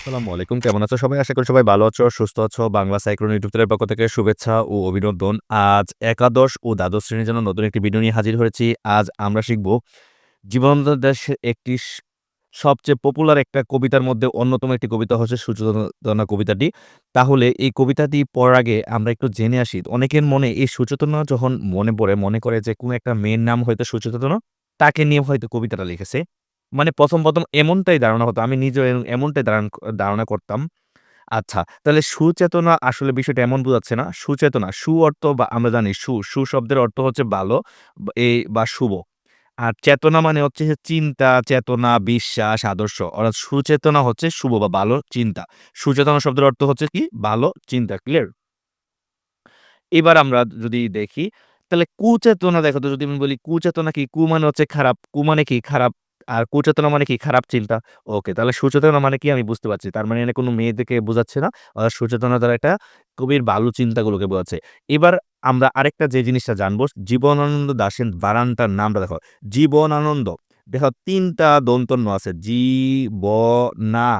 আসসালামু আলাইকুম। কেমন আছো সবাই? আশা করি সবাই ভালো আছো, সুস্থ আছো। বাংলা সাইক্লোন ইউটিউব চ্যানেলের পক্ষ থেকে শুভেচ্ছা ও অভিনন্দন। আজ একাদশ ও দ্বাদশ শ্রেণির জন্য নতুন একটি ভিডিও নিয়ে হাজির হয়েছি। আজ আমরা শিখব জীবনানন্দ দাশের একটি সবচেয়ে পপুলার একটা কবিতার মধ্যে অন্যতম একটি কবিতা হচ্ছে সুচেতনা কবিতাটি। তাহলে এই কবিতাটি পড়ার আগে আমরা একটু জেনে আসি। অনেকের মনে এই সুচেতনা যখন মনে পড়ে, মনে করে যে কোনো একটা মেয়ের নাম হয়তো সুচেতনা, তাকে নিয়ে হয়তো কবিতাটা লিখেছে। মানে ১ম, ১ম এমনটাই ধারণা হতো। আমি নিজেও এমনটাই ধারণ করতাম। আচ্ছা, তাহলে সুচেতনা আসলে বিষয়টা এমন বোঝাচ্ছে না। সুচেতনা, সু অর্থ বা আমরা জানি সু, সু শব্দের অর্থ হচ্ছে ভালো এই বা শুভ। আর চেতনা মানে হচ্ছে চিন্তা, চেতনা, বিশ্বাস, আদর্শ। অর্থাৎ সুচেতনা হচ্ছে শুভ বা ভালো চিন্তা। সুচেতনা শব্দের অর্থ হচ্ছে কি? ভালো চিন্তা। ক্লিয়ার? এবার আমরা যদি দেখি, তাহলে কুচেতনা দেখো তো যদি আমি বলি কুচেতনা কি? কু মানে হচ্ছে খারাপ, কু মানে কি? খারাপ। আর কুচেতনা মানে কি? খারাপ চিন্তা। ওকে, তাহলে সুচেতনা মানে কি? আমি বুঝতে পারছি। তার মানে এখানে কোনো মেয়েদেরকে বোঝাচ্ছে না। সুচেতনা দ্বারা একটা কবির ভালো চিন্তাগুলোকে বোঝাচ্ছে। এবার আমরা আরেকটা যে জিনিসটা জানব, জীবনানন্দ দাশের বানানটার নামটা দেখো। জীবনানন্দ। দেখো ৩ টা দন্তন্য আছে। জি, ব, না,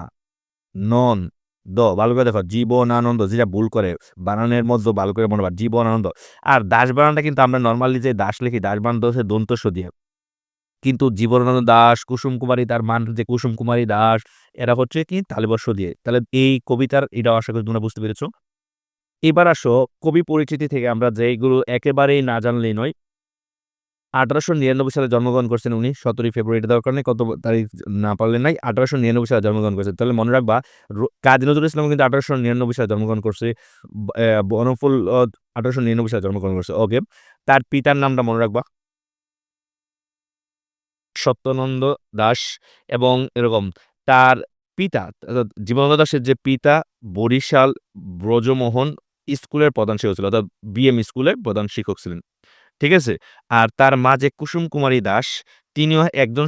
নন, দ। ভালো করে দেখো। জীবনানন্দ যেটা ভুল করে বানানের মধ্যে ভালো করে মনে রাখবা। জীবনানন্দ। আর দাস বানানটা কিন্তু আমরা নর্মালি যে দাস লিখি, দাস বানানটা হচ্ছে দন্ত দিয়ে। কিন্তু জীবনানন্দ দাস কুসুম কুমারী তার মান যে কুসুম কুমারী দাস, এরা হচ্ছে কি তালিবর্ষ দিয়ে। তাহলে এই কবিতার এটাও আশা করি তোমরা বুঝতে পেরেছ। এবার আসো কবি পরিচিতি থেকে আমরা যেইগুলো একেবারেই না জানলেই নয়। ১৮৯৯ সালে জন্মগ্রহণ করছেন উনি। ১৭ই ফেব্রুয়ারি এটা দেওয়ার কারণে কত তারিখ না পারলেন নাই। ১৮৯৯ সালে জন্মগ্রহণ করেছেন। তাহলে মনে রাখবা কাজী নজরুল ইসলাম কিন্তু ১৮৯৯ সালে জন্মগ্রহণ করছে। বনফুল আঠারোশো নিরানব্বই সালে জন্মগ্রহণ করছে। ওকে। তার পিতার নামটা মনে রাখবা। সত্যানন্দ দাস এবং এরকম তার পিতা জীবনানন্দ দাশের যে পিতা বরিশাল ব্রজমোহন স্কুলের প্রধান শিক্ষক ছিল। অর্থাৎ বিএম স্কুলের প্রধান শিক্ষক ছিলেন। ঠিক আছে? আর তার মা যে কুসুম কুমারী দাস, তিনিও একজন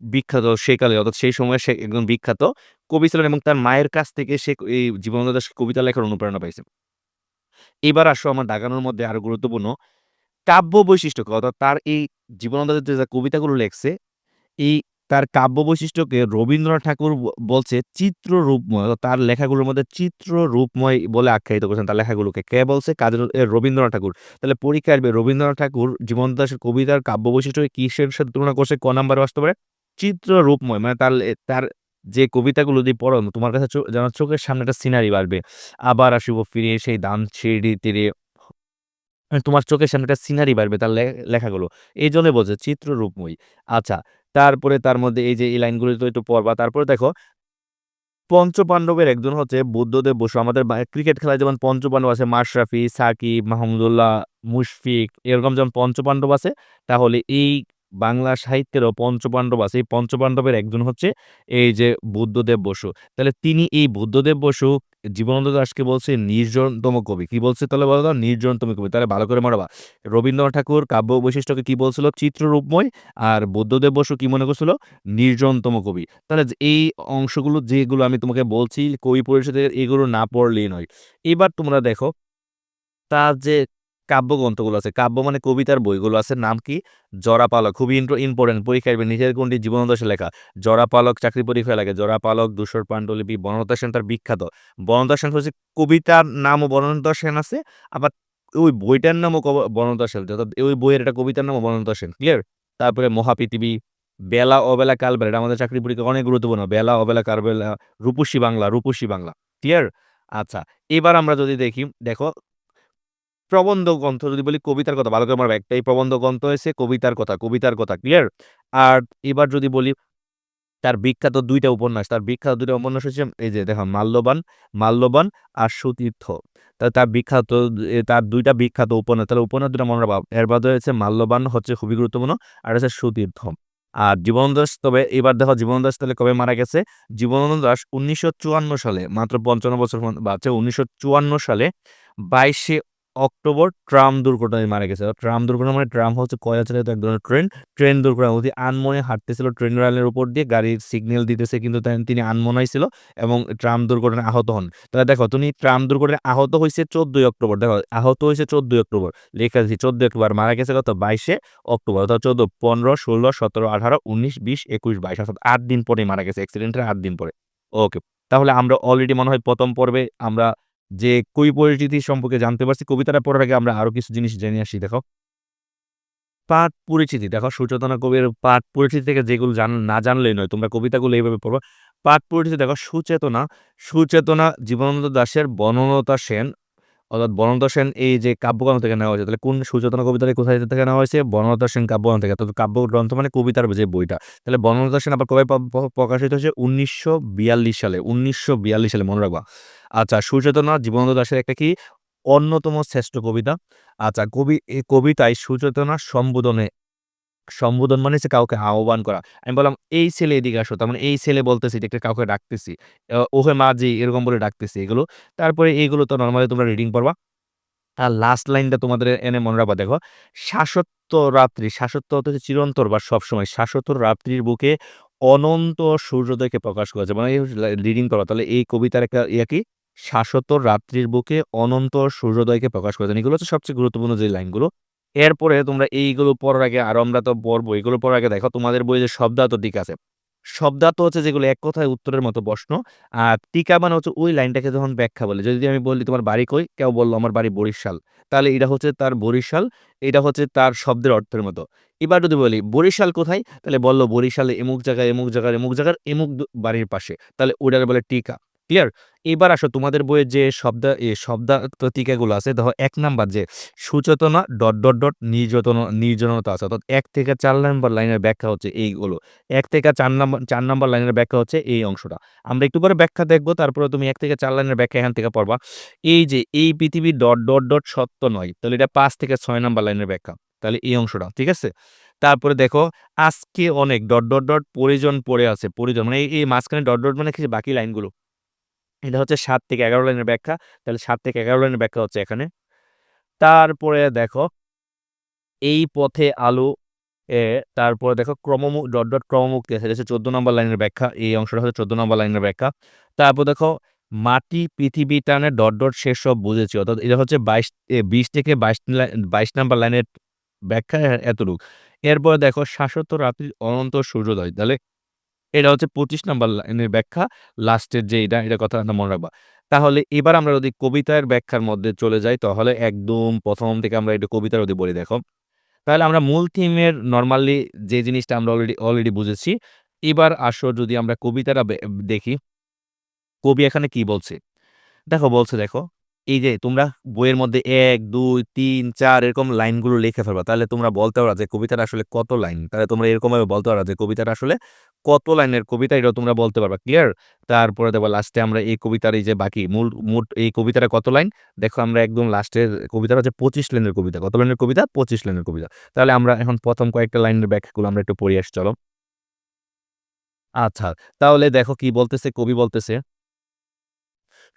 বিখ্যাত সেকালে অর্থাৎ সেই সময়ে সে একজন বিখ্যাত কবি ছিলেন এবং তার মায়ের কাছ থেকে সে এই জীবনানন্দ দাশ কবিতা লেখার অনুপ্রেরণা পাইছে। এবার আসো আমার দাগানোর মধ্যে আরও গুরুত্বপূর্ণ কাব্য বৈশিষ্ট্য কি? অর্থাৎ তার এই জীবনানন্দ যে, কবিতাগুলো লেখছে, এই তার কাব্য বৈশিষ্ট্যকে রবীন্দ্রনাথ ঠাকুর বলছে চিত্ররূপময়। অর্থাৎ তার লেখাগুলোর মধ্যে চিত্ররূপময় বলে আখ্যায়িত করেছেন তার লেখাগুলোকে। কে বলছে? কাজী রবীন্দ্রনাথ ঠাকুর। তাহলে পরীক্ষায় আসবে রবীন্দ্রনাথ ঠাকুর জীবনানন্দ দাসের কবিতার কাব্য বৈশিষ্ট্যকে কিসের সাথে তুলনা করছে? ক নাম্বারে আসতে পারে? চিত্ররূপময়। মানে তার তার যে কবিতাগুলো দিয়ে পড়ো তোমার কাছে যেন চোখের সামনে একটা সিনারি বাড়বে। আবার আসিব ফিরে সেই ধানসিঁড়ি তীরে মানে তোমার চোখের সামনে একটা সিনারি বাড়বে তার লেখাগুলো। বোঝে বলছে চিত্ররূপময়ী। আচ্ছা, তারপরে তার মধ্যে এই যে এই লাইনগুলো তো একটু পড়বা। তারপরে দেখো পঞ্চপাণ্ডবের একজন হচ্ছে বুদ্ধদেব বসু। আমাদের ক্রিকেট খেলায় যেমন পঞ্চপাণ্ডব আছে মাশরাফি, সাকিব, মাহমুদুল্লাহ, মুশফিক এরকম যেমন পঞ্চপাণ্ডব আছে, তাহলে এই বাংলা সাহিত্যেরও পঞ্চপাণ্ডব আছে। এই পঞ্চপাণ্ডবের একজন হচ্ছে এই যে বুদ্ধদেব বসু। তাহলে তিনি এই বুদ্ধদেব বসু, জীবনানন্দ দাশকে বলছে নির্জনতম কবি। কি বলছে তাহলে বলো তো? নির্জনতম কবি। তাহলে ভালো করে রাখবা। রবীন্দ্রনাথ ঠাকুর কাব্য বৈশিষ্ট্যকে কি বলছিল? চিত্ররূপময়। আর বুদ্ধদেব বসু কি মনে করছিল? নির্জনতম কবি। তাহলে এই অংশগুলো যেগুলো আমি তোমাকে বলছি, কবি পরিষদের এগুলো না পড়লেই নয়। এবার তোমরা দেখো, তার যে কাব্যগ্রন্থগুলো আছে, কাব্য মানে কবিতার বইগুলো আছে নাম কি? জরাপালক। খুবই ইম্পোর্টেন্ট পরীক্ষায় আসবে নিচের কোনটি জীবনানন্দ দাশের লেখা? জরাপালক চাকরি পরীক্ষা লাগে। জরাপালক, ধূসর পাণ্ডুলিপি বনলতা সেন তার বিখ্যাত। বনলতা সেন হচ্ছে কবিতার নামও বনলতা সেন আছে। আবার ওই বইটার নামও কব বনলতা সেন। অর্থাৎ ওই বইয়ের একটা কবিতার নামও বনলতা সেন। ক্লিয়ার? তারপরে মহাপৃথিবী, বেলা অবেলা কালবেলা এটা আমাদের চাকরি পরীক্ষা অনেক গুরুত্বপূর্ণ। বেলা অবেলা কালবেলা, রূপসী বাংলা, রূপসী বাংলা। ক্লিয়ার? আচ্ছা, এবার আমরা যদি দেখি, দেখো প্রবন্ধ গ্রন্থ যদি বলি কবিতার কথা ভালো করে রাখবা। একটাই প্রবন্ধ গ্রন্থ হয়েছে কবিতার কথা, কবিতার কথা। ক্লিয়ার? আর এবার যদি বলি তার বিখ্যাত দুইটা উপন্যাস। তার বিখ্যাত ২ টা উপন্যাস হচ্ছে এই যে দেখো মাল্যবান, মাল্যবান আর সুতীর্থ। তাহলে তার বিখ্যাত তার দুইটা বিখ্যাত উপন্যাস। তাহলে উপন্যাস ২ টা মনে রাখবা। এর বাদে হচ্ছে মাল্যবান হচ্ছে খুবই গুরুত্বপূর্ণ। আর হচ্ছে সুতীর্থ। আর জীবনানন্দ দাশ তবে এবার দেখো জীবনানন্দ দাশ তাহলে কবে মারা গেছে? জীবনানন্দ দাশ ১৯৫৪ সালে মাত্র ৫৫ বছর বাচ্চা ১৯৫৪ সালে ২২শে অক্টোবর ট্রাম দুর্ঘটনায় মারা গেছে। ট্রাম দুর্ঘটনা মানে ট্রাম হচ্ছে কয়লা চালিত এক ধরনের ট্রেন। ট্রেন দুর্ঘটনা, অতি আনমনে হাঁটতেছিল ট্রেন রেলের উপর দিয়ে, গাড়ির সিগন্যাল দিতেছে কিন্তু তিনি আনমনাই ছিল এবং ট্রাম দুর্ঘটনায় আহত হন। তাহলে দেখো, তুমি ট্রাম দুর্ঘটনায় আহত হয়েছে চোদ্দই অক্টোবর। দেখো, আহত হয়েছে চোদ্দই অক্টোবর। লেখা দিছি ১৪ই অক্টোবর, মারা গেছে কত? ২২শে অক্টোবর। অর্থাৎ চোদ্দ, পনেরো, ষোলো, সতেরো, আঠারো, উনিশ, বিশ, একুশ, বাইশ, অর্থাৎ ৮ দিন পরেই মারা গেছে। অ্যাক্সিডেন্টের ৮ দিন পরে। ওকে। তাহলে আমরা অলরেডি মনে হয় প্রথম পর্বে আমরা যে কবি পরিচিতি সম্পর্কে জানতে পারছি। কবিতাটা পড়ার আগে আমরা আরও কিছু জিনিস জেনে আসি দেখো। পাঠ পরিচিতি দেখো সুচেতনা কবির পাঠ পরিচিতি থেকে যেগুলো জান না জানলেই নয়। তোমরা কবিতাগুলো এইভাবে পড়বা। পাঠ পরিচিতি দেখো সুচেতনা, সুচেতনা জীবনানন্দ দাশের বনলতা সেন অর্থাৎ বনলতা সেন এই যে কাব্যগ্রন্থ থেকে নেওয়া হয়েছে। তাহলে কোন সুচেতনা কবিতাটি কোথায় থেকে নেওয়া হয়েছে? বনলতা সেন কাব্যগ্রন্থ থেকে। তো কাব্যগ্রন্থ মানে কবিতার যে বইটা। তাহলে বনলতা সেন আবার কবে প্রকাশিত হয়েছে? ১৯৪২ সালে। ১৯৪২ সালে মনে রাখবা। আচ্ছা সুচেতনা জীবনানন্দ দাশের একটা কি অন্যতম শ্রেষ্ঠ কবিতা। আচ্ছা কবি এই কবিতায় সুচেতনা সম্বোধনে সম্বোধন মানে হচ্ছে কাউকে আহ্বান করা। আমি বললাম, "এই ছেলে এদিকে আসো।" তার মানে এই ছেলে বলতেছি যে কাউকে ডাকতেছি। ওহে মাঝি এরকম বলে ডাকতেছি এগুলো। তারপরে এইগুলো তো নর্মালি তোমরা রিডিং পড়বা। আর লাস্ট লাইনটা তোমাদের এনে মনে রাখবা দেখো। শাশ্বত রাত্রি, অর্থ হচ্ছে চিরন্তর বা সবসময়। শাশ্বত রাত্রির বুকে অনন্ত সূর্যোদয়কে প্রকাশ করেছে। মানে রিডিং করবা। তাহলে এই কবিতার একটা ইয়া কি? শাশ্বত রাত্রির বুকে অনন্ত সূর্যোদয়কে প্রকাশ করেছেন। এগুলো হচ্ছে সবচেয়ে গুরুত্বপূর্ণ যে লাইনগুলো। এরপরে তোমরা এইগুলো পড়ার আগে আরও আমরা তো পড়ব। এগুলো পড়ার আগে দেখো তোমাদের বইয়ে যে শব্দার্থ দিক আছে। শব্দার্থ হচ্ছে যেগুলো এক কথায় উত্তরের মতো প্রশ্ন। আর টিকা মানে হচ্ছে ওই লাইনটাকে যখন ব্যাখ্যা বলে। যদি আমি বলি তোমার বাড়ি কই? কেউ বলল আমার বাড়ি বরিশাল। তাহলে এটা হচ্ছে তার বরিশাল, এটা হচ্ছে তার শব্দের অর্থের মতো। এবার যদি বলি বরিশাল কোথায়? তাহলে বলল বরিশালে এমুক জায়গায়, এমুক জায়গার, এমুক জায়গার, এমুক বাড়ির পাশে। তাহলে ওইটারে বলে টিকা। ক্লিয়ার? এবার আসো তোমাদের বইয়ের যে শব্দ এ শব্দার্থ টিকাগুলো আছে দেখো এক নাম্বার যে সুচেতনা ডট, ডট, ডট নির্যাতন নির্জনতা আছে। অর্থাৎ ১ থেকে চার নাম্বার লাইনের ব্যাখ্যা হচ্ছে এইগুলো। এক থেকে চার নাম্বার ৪ নাম্বার লাইনের ব্যাখ্যা হচ্ছে এই অংশটা। আমরা একটু পরে ব্যাখ্যা দেখব তারপরে তুমি এক থেকে চার লাইনের ব্যাখ্যা এখান থেকে পড়বা। এই যে এই পৃথিবী ডট, ডট, ডট সত্য নয়। তাহলে এটা পাঁচ থেকে ছয় নাম্বার লাইনের ব্যাখ্যা। তাহলে এই অংশটা। ঠিক আছে? তারপরে দেখো আজকে অনেক ডট, ডট, ডট পরিজন পড়ে আছে। পরিজন মানে এই, মাঝখানে ডট, ডট মানে বাকি লাইনগুলো। এটা হচ্ছে সাত থেকে ১১ লাইনের ব্যাখ্যা। তাহলে সাত থেকে ১১ লাইনের ব্যাখ্যা হচ্ছে এখানে। তারপরে দেখো এই পথে আলো এ তারপরে দেখো ক্রমমু ডট, ডট ক্রমমুক্তি আছে। হচ্ছে ১৪ নাম্বার লাইনের ব্যাখ্যা। এই অংশটা হচ্ছে ১৪ নম্বর লাইনের ব্যাখ্যা। তারপর দেখো মাটি পৃথিবী টানে ডট, ডট সেসব বুঝেছি। অর্থাৎ এটা হচ্ছে বাইশ বিশ থেকে ২২ লাই ২২ নাম্বার লাইনের ব্যাখ্যা এতটুক। এরপরে দেখো শাশ্বত রাত্রির অনন্ত সূর্যোদয়। তাহলে এটা হচ্ছে ২৫ নাম্বার লাইনের ব্যাখ্যা। লাস্টের যে এটা, এটা কথাটা মনে রাখবা। তাহলে এবার আমরা যদি কবিতার ব্যাখ্যার মধ্যে চলে যাই তাহলে একদম প্রথম থেকে আমরা একটু কবিতার যদি বলি দেখো। তাহলে আমরা মূল থিমের নরমালি যে জিনিসটা আমরা অলরেডি অলরেডি বুঝেছি। এবার আসো যদি আমরা কবিতাটা দেখি। কবি এখানে কি বলছে? দেখো বলছে দেখো, এই যে তোমরা বইয়ের মধ্যে ১, ২, ৩, ৪ এরকম লাইনগুলো লিখে ফেলবা। তাহলে তোমরা বলতে পারবা যে কবিতাটা আসলে কত লাইন। তাহলে তোমরা এরকমভাবে বলতে পারবা যে কবিতাটা আসলে কত লাইনের কবিতা এটাও তোমরা বলতে পারবা। ক্লিয়ার? তারপরে দেখো লাস্টে আমরা এই কবিতার এই যে বাকি মূল মোট এই কবিতাটা কত লাইন? দেখো আমরা একদম লাস্টের কবিতাটা হচ্ছে ২৫ লাইনের কবিতা। কত লাইনের কবিতা? ২৫ লাইনের কবিতা। তাহলে আমরা এখন প্রথম কয়েকটা লাইনের ব্যাখ্যাগুলো আমরা একটু পড়ে আসি চলো। আচ্ছা, তাহলে দেখো কি বলতেছে কবি বলতেছে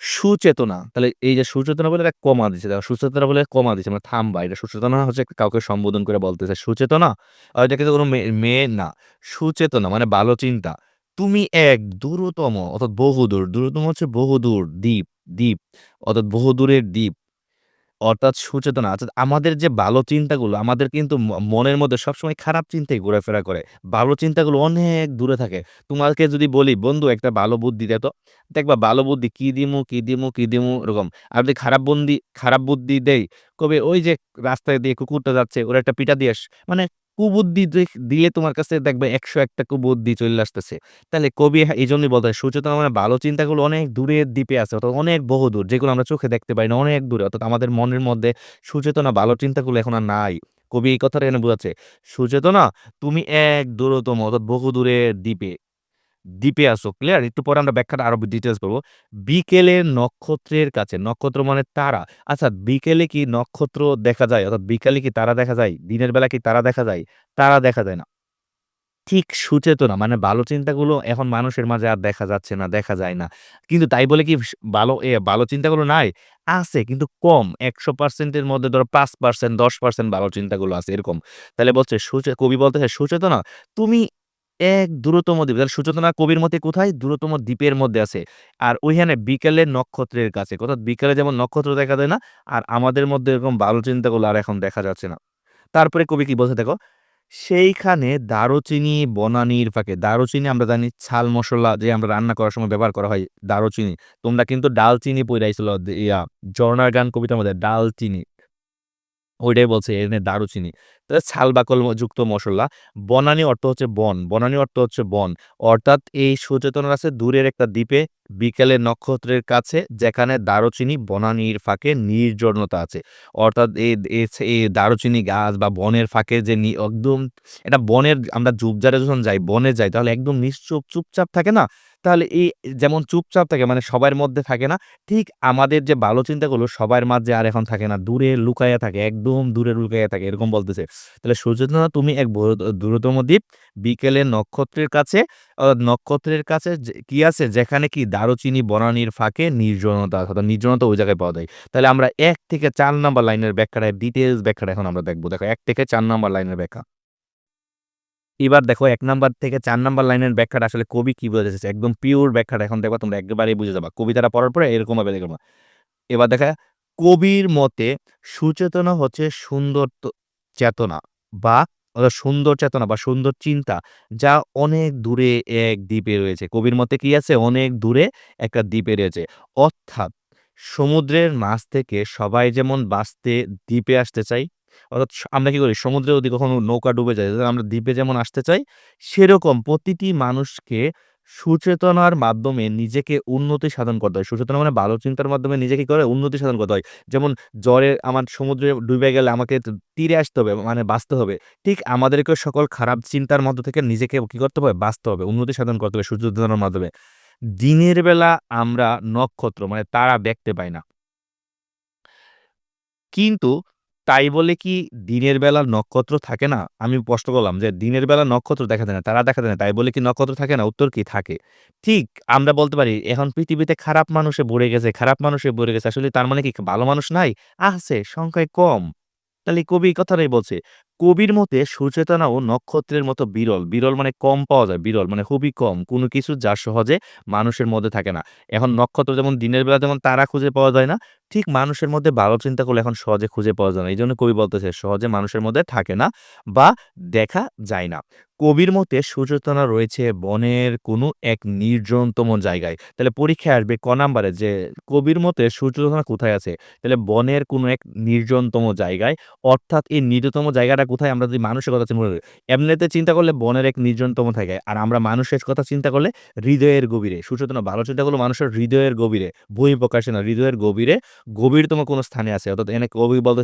সুচেতনা। তাহলে এই যে সুচেতনা বলে একটা কমা দিচ্ছে দেখো সুচেতনা বলে কমা দিচ্ছে মানে থামবা। এটা সুচেতনা হচ্ছে কাউকে সম্বোধন করে বলতেছে। সুচেতনা আর এটা কিন্তু কোনো মেয়ে না। সুচেতনা মানে ভালো চিন্তা। তুমি এক দূরতম অর্থাৎ বহুদূর। দূরতম হচ্ছে বহুদূর দ্বীপ, দ্বীপ অর্থাৎ বহুদূরের দ্বীপ। অর্থাৎ সুচেতনা অর্থাৎ আমাদের যে ভালো চিন্তাগুলো আমাদের কিন্তু মনের মধ্যে সবসময় খারাপ চিন্তাই ঘোরাফেরা করে। ভালো চিন্তাগুলো অনেক দূরে থাকে। তোমাকে যদি বলি বন্ধু একটা ভালো বুদ্ধি দে তো। দেখবা ভালো বুদ্ধি কী দিমু, কী দিমু, কী দিমু এরকম। আর যদি খারাপ বন্দি খারাপ বুদ্ধি দেই, কবে ওই যে রাস্তায় দিয়ে কুকুরটা যাচ্ছে ওরা একটা পিটা দিয়ে মানে কুবুদ্ধি দিলে তোমার কাছে দেখবে একশো একটা কুবুদ্ধি চলে আসতেছে। তাহলে কবি এই জন্যই বলতে সুচেতনা মানে ভালো চিন্তাগুলো অনেক দূরের দ্বীপে আছে অর্থাৎ অনেক বহুদূর যেগুলো আমরা চোখে দেখতে পাই না অনেক দূরে অর্থাৎ আমাদের মনের মধ্যে সুচেতনা ভালো চিন্তাগুলো এখন আর নাই। কবি এই কথাটা এখানে বোঝাচ্ছে। সুচেতনা তুমি এক দূরতম অর্থাৎ বহু দূরের দ্বীপে, দ্বীপে আসো ক্লিয়ার? একটু পরে আমরা ব্যাখ্যাটা আরও ডিটেলস করব। বিকেলের নক্ষত্রের কাছে, নক্ষত্র মানে তারা। আচ্ছা বিকেলে কি নক্ষত্র দেখা যায়? অর্থাৎ বিকালে কি তারা দেখা যায়? দিনের বেলা কি তারা দেখা যায়? তারা দেখা যায় না। ঠিক সুচেতনা মানে ভালো চিন্তাগুলো এখন মানুষের মাঝে আর দেখা যাচ্ছে না, দেখা যায় না। কিন্তু তাই বলে কি ভালো এ ভালো চিন্তাগুলো নাই? আছে কিন্তু কম। একশো পার্সেন্টের মধ্যে ধরো ৫%, ১০% ভালো চিন্তাগুলো আছে এরকম। তাহলে বলছে সুচে কবি বলতেছে সুচেতনা তুমি এক দূরতম দ্বীপ। তাহলে সুচেতনা কবির মতে কোথায়? দূরতম দ্বীপের মধ্যে আছে। আর ওইখানে বিকেলে নক্ষত্রের কাছে। অর্থাৎ বিকেলে যেমন নক্ষত্র দেখা যায় না? আর আমাদের মধ্যে এরকম ভালো চিন্তাগুলো আর এখন দেখা যাচ্ছে না। তারপরে কবি কি বলছে দেখো, সেইখানে দারুচিনি বনানির ফাঁকে দারুচিনি আমরা জানি ছাল মশলা যে আমরা রান্না করার সময় ব্যবহার করা হয় দারুচিনি তোমরা কিন্তু ডালচিনি পইড়াইছিল ইয়া ঝর্ণার গান কবিতার মধ্যে ডালচিনি ওইটাই বলছে এখানে দারুচিনি তো ছাল বাকল যুক্ত মশলা। বনানী অর্থ হচ্ছে বন, বনানী অর্থ হচ্ছে বন। অর্থাৎ এই সচেতন আছে দূরের একটা দ্বীপে, বিকেলের নক্ষত্রের কাছে, যেখানে দারুচিনি বনানীর ফাঁকে নির্জনতা আছে। অর্থাৎ এই দারুচিনি গাছ বা বনের ফাঁকে যে একদম এটা বনের, আমরা জুবজারে যখন যাই, বনে যাই, তাহলে একদম নিশ্চুপ, চুপচাপ থাকে না? তাহলে এই যেমন চুপচাপ থাকে মানে সবার মধ্যে থাকে না, ঠিক আমাদের যে ভালো চিন্তাগুলো সবার মাঝে আর এখন থাকে না, দূরে লুকাইয়া থাকে, একদম দূরে লুকাইয়া থাকে, এরকম বলতেছে। তাহলে সচেতনতা তুমি এক দূরতম দ্বীপ। বিকেলে নক্ষত্রের কাছে নক্ষত্রের কাছে কি আছে? যেখানে কি দারুচিনি, বনানির ফাঁকে নির্জনতা, অর্থাৎ নির্জনতা ওই জায়গায় পাওয়া যায়। তাহলে আমরা এক থেকে চার নাম্বার লাইনের ব্যাখ্যাটা ডিটেলস ব্যাখ্যাটা এখন আমরা দেখব। দেখো, এক থেকে চার নাম্বার লাইনের ব্যাখ্যা। এবার দেখো, এক নাম্বার থেকে চার নাম্বার লাইনের ব্যাখ্যাটা আসলে কবি কি বোঝাতে চাইছে একদম পিওর ব্যাখ্যাটা এখন দেখবা তোমরা একেবারেই বুঝে যাবা। কবিতাটা পড়ার পরে এরকম ভাবে দেখবা। এবার দেখা, কবির মতে সুচেতনা হচ্ছে সুন্দর চেতনা বা সুন্দর চেতনা বা সুন্দর চিন্তা যা অনেক দূরে এক দ্বীপে রয়েছে। কবির মতে কি আছে? অনেক দূরে একটা দ্বীপে রয়েছে। অর্থাৎ সমুদ্রের মাছ থেকে সবাই যেমন বাঁচতে দ্বীপে আসতে চাই, অর্থাৎ আমরা কি করি? সমুদ্রে যদি কখনো নৌকা ডুবে যায় আমরা দ্বীপে যেমন আসতে চাই, সেরকম প্রতিটি মানুষকে সুচেতনার মাধ্যমে নিজেকে উন্নতি সাধন করতে হয়। সুচেতনা মানে ভালো চিন্তার মাধ্যমে নিজেকে করে? উন্নতি সাধন করতে হয়। যেমন জ্বরে আমার সমুদ্রে ডুবে গেলে আমাকে তীরে আসতে হবে মানে বাঁচতে হবে। ঠিক আমাদেরকে সকল খারাপ চিন্তার মধ্য থেকে নিজেকে কী করতে হবে? বাঁচতে হবে, উন্নতি সাধন করতে হবে সূর্যোদয়ের মাধ্যমে। দিনের বেলা আমরা নক্ষত্র মানে তারা দেখতে পাই না। কিন্তু তাই বলে কি দিনের বেলা নক্ষত্র থাকে না? আমি স্পষ্ট করলাম যে দিনের বেলা নক্ষত্র দেখা যায় না, তারা দেখা যায় না। তাই বলে কি নক্ষত্র থাকে না? উত্তর কি থাকে। ঠিক আমরা বলতে পারি এখন পৃথিবীতে খারাপ মানুষে ভরে গেছে, খারাপ মানুষে ভরে গেছে। আসলে তার মানে কি ভালো মানুষ নাই? আছে, সংখ্যায় কম। তাহলে কবি কথাটাই বলছে। কবির মতে সুচেতনাও নক্ষত্রের মতো বিরল। বিরল মানে কম পাওয়া যায়, বিরল মানে খুবই কম। কোনো কিছু যা সহজে মানুষের মধ্যে থাকে না। এখন নক্ষত্র যেমন দিনের বেলা যেমন তারা খুঁজে পাওয়া যায় না, ঠিক মানুষের মধ্যে ভালো চিন্তা করলে এখন সহজে খুঁজে পাওয়া যায় না। এই জন্য কবি বলতেছে সহজে মানুষের মধ্যে থাকে না বা দেখা যায় না। কবির মতে সুচেতনা রয়েছে বনের কোনো এক নির্জনতম জায়গায়। তাহলে পরীক্ষায় আসবে ক নাম্বারে যে কবির মতে সুচেতনা কোথায় আছে? তাহলে বনের কোনো এক নির্জনতম জায়গায়। অর্থাৎ এই নির্জনতম জায়গাটা কোথায় আমরা যদি মানুষের কথা চিন্তা করি, এমনিতে চিন্তা করলে বনের এক নির্জনতম থাকে আর আমরা মানুষের কথা চিন্তা করলে হৃদয়ের গভীরে সুচেতনা ভালো চিন্তা করলে মানুষের হৃদয়ের গভীরে, বই প্রকাশে না, হৃদয়ের গভীরে গভীরতম কোনো স্থানে আছে অর্থাৎ এনে কবি বলতে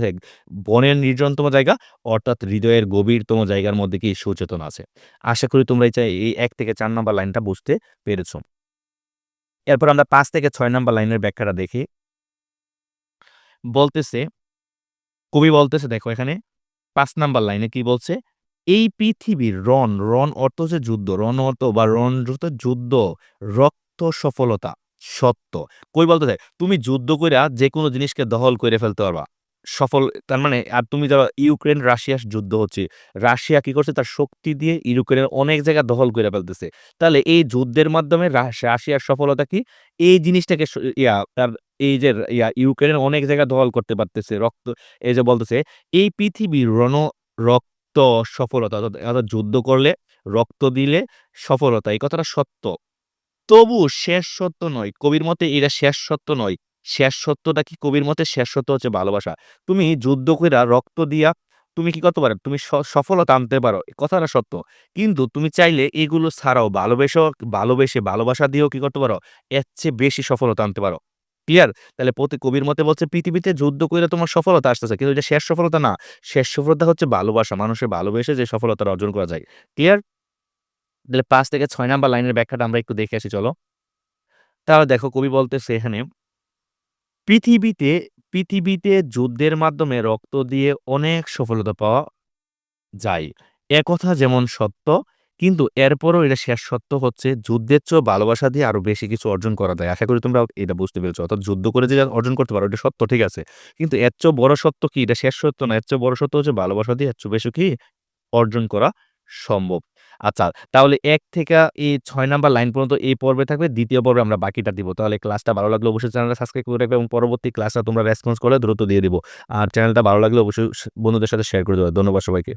বনের নির্জনতম জায়গা, অর্থাৎ হৃদয়ের গভীরতম জায়গার মধ্যে কি সুচেতন আছে আশা করি তোমরা এই এক থেকে চার নম্বর লাইনটা বুঝতে পেরেছ। এরপর আমরা পাঁচ থেকে ছয় নম্বর লাইনের ব্যাখ্যাটা দেখি। বলতেছে, কবি বলতেছে, দেখো এখানে পাঁচ নাম্বার লাইনে কি বলছে, এই পৃথিবীর রণ রণ অর্থ হচ্ছে যুদ্ধ, রণ অর্থ বা রণ যুদ্ধ, রক্ত সফলতা, সত্য। কই বলতে তুমি যুদ্ধ কইরা যে কোনো জিনিসকে দখল করে ফেলতে পারবা। সফল, তার মানে আর তুমি যারা ইউক্রেন রাশিয়ার যুদ্ধ হচ্ছে। রাশিয়া কি করছে? তার শক্তি দিয়ে ইউক্রেনের অনেক জায়গা দখল করে ফেলতেছে। তাহলে এই যুদ্ধের মাধ্যমে রাশিয়ার সফলতা কি? এই জিনিসটাকে ইয়া, তার এই যে ইয়া, ইউক্রেনের অনেক জায়গা দখল করতে পারতেছে। রক্ত, এই যে বলতেছে, এই পৃথিবীর রণ, রক্ত সফলতা, অর্থাৎ যুদ্ধ করলে রক্ত দিলে সফলতা, এই কথাটা সত্য। তবু শেষ সত্য নয়। কবির মতে এটা শেষ সত্য নয়। শেষ সত্যটা কি কবির মতে শেষ সত্য হচ্ছে ভালোবাসা? তুমি যুদ্ধ কইরা রক্ত দিয়া তুমি কি করতে পারো? তুমি সফলতা আনতে পারো কথাটা সত্য। কিন্তু তুমি চাইলে এগুলো ছাড়াও ভালোবেসে ভালোবেসে ভালোবাসা দিয়েও কি করতে পারো? এর চেয়ে বেশি সফলতা আনতে পারো। ক্লিয়ার তাহলে প্রতি কবির মতে বলছে, পৃথিবীতে যুদ্ধ করে তোমার সফলতা আসতেছে। কিন্তু এটা শেষ সফলতা না। শেষ সফলতা হচ্ছে ভালোবাসা, মানুষের ভালোবেসে যে সফলতা অর্জন করা যায়। ক্লিয়ার তাহলে পাঁচ থেকে ছয় নাম্বার লাইনের ব্যাখ্যাটা আমরা একটু দেখে আসি, চলো। তাহলে দেখো কবি বলতেছে এখানে পৃথিবীতে পৃথিবীতে যুদ্ধের মাধ্যমে রক্ত দিয়ে অনেক সফলতা পাওয়া যায়। একথা যেমন সত্য, কিন্তু এরপরও এটা শেষ সত্য হচ্ছে যুদ্ধের চেয়েও ভালোবাসা দিয়ে আরও বেশি কিছু অর্জন করা যায়। আশা করি তোমরা এটা বুঝতে পেরেছ। অর্থাৎ যুদ্ধ করে যে অর্জন করতে পারো, এটা সত্য, ঠিক আছে। কিন্তু এর চেয়েও বড় সত্য কি? এটা শেষ সত্য না? এর চেয়ে বড় সত্য হচ্ছে ভালোবাসা দিয়ে এর চেয়ে বেশি কি অর্জন করা সম্ভব? আচ্ছা তাহলে এক থেকে এই ছয় নাম্বার লাইন পর্যন্ত এই পর্বে থাকবে, দ্বিতীয় পর্বে আমরা বাকিটা দিব। তাহলে ক্লাসটা ভালো লাগলে অবশ্যই চ্যানেলটা সাবস্ক্রাইব করে রাখবে এবং পরবর্তী ক্লাসটা তোমরা রেসপন্স করে দ্রুত দিয়ে দিব। আর চ্যানেলটা ভালো লাগলে অবশ্যই বন্ধুদের সাথে শেয়ার করে দেবে ধন্যবাদ সবাইকে।